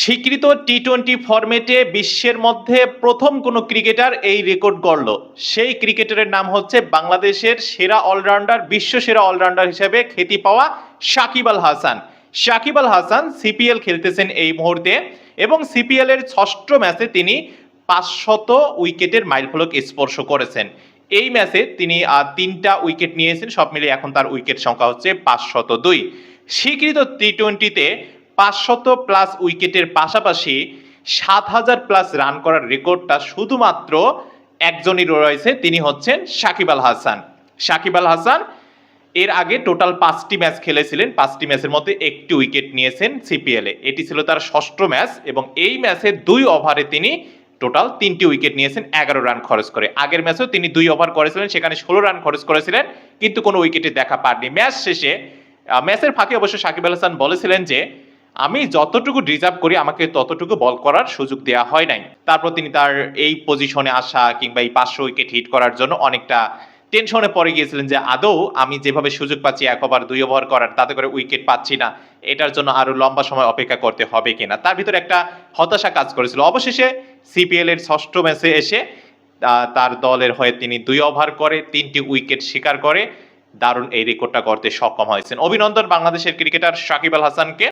স্বীকৃত T twenty ফরম্যাটে বিশ্বের মধ্যে প্রথম কোনো ক্রিকেটার এই রেকর্ড গড়ল। সেই ক্রিকেটারের নাম হচ্ছে বাংলাদেশের সেরা অলরাউন্ডার বিশ্ব সেরা অলরাউন্ডার হিসেবে খ্যাতি পাওয়া সাকিব আল হাসান। সাকিব আল হাসান সিপিএল খেলতেছেন এই মুহূর্তে এবং সিপিএল এর ষষ্ঠ ম্যাচে তিনি পাঁচশত উইকেটের মাইলফলক স্পর্শ করেছেন। এই ম্যাচে তিনি তিনটা উইকেট নিয়েছেন, সব মিলিয়ে এখন তার উইকেট সংখ্যা হচ্ছে পাঁচশত দুই। স্বীকৃত টি টোয়েন্টিতে পাঁচশত প্লাস উইকেটের পাশাপাশি সাত হাজার প্লাস রান করার রেকর্ডটা শুধুমাত্র একজনই রয়েছে, তিনি হচ্ছেন সাকিব আল হাসান। সাকিব আল হাসান এর আগে টোটাল পাঁচটি ম্যাচ খেলেছিলেন, পাঁচটি ম্যাচের মধ্যে একটি উইকেট নিয়েছেন সিপিএল। এটি ছিল তার ষষ্ঠ ম্যাচ এবং এই ম্যাচে দুই ওভারে তিনি টোটাল তিনটি উইকেট নিয়েছেন, এগারো রান খরচ করে। আগের ম্যাচেও তিনি দুই ওভার করেছিলেন, সেখানে ষোলো রান খরচ করেছিলেন, কিন্তু কোনো উইকেটে দেখা পাননি। ম্যাচ শেষে ম্যাচের ফাঁকে অবশ্য সাকিব আল হাসান বলেছিলেন যে আমি যতটুকু ডিজার্ভ করি, আমাকে ততটুকু বল করার সুযোগ দেওয়া হয় নাই। তারপর তিনি তার এই পজিশনে আসা কিংবা এই পাঁচশো উইকেট হিট করার জন্য অনেকটা টেনশনে পড়ে গিয়েছিলেন যে, আদৌ আমি যেভাবে সুযোগ পাচ্ছি এক ওভার দুই ওভার করার, তাতে করে উইকেট পাচ্ছি না, এটার জন্য আরও লম্বা সময় অপেক্ষা করতে হবে কিনা? তার ভিতরে একটা হতাশা কাজ করেছিল। অবশেষে সিপিএল এর ষষ্ঠ ম্যাচে এসে তার দলের হয়ে তিনি দুই ওভার করে, তিনটি উইকেট শিকার করে, দারুণ এই রেকর্ডটা করতে সক্ষম হয়েছেন। অভিনন্দন বাংলাদেশের ক্রিকেটার সাকিব আল হাসানকে।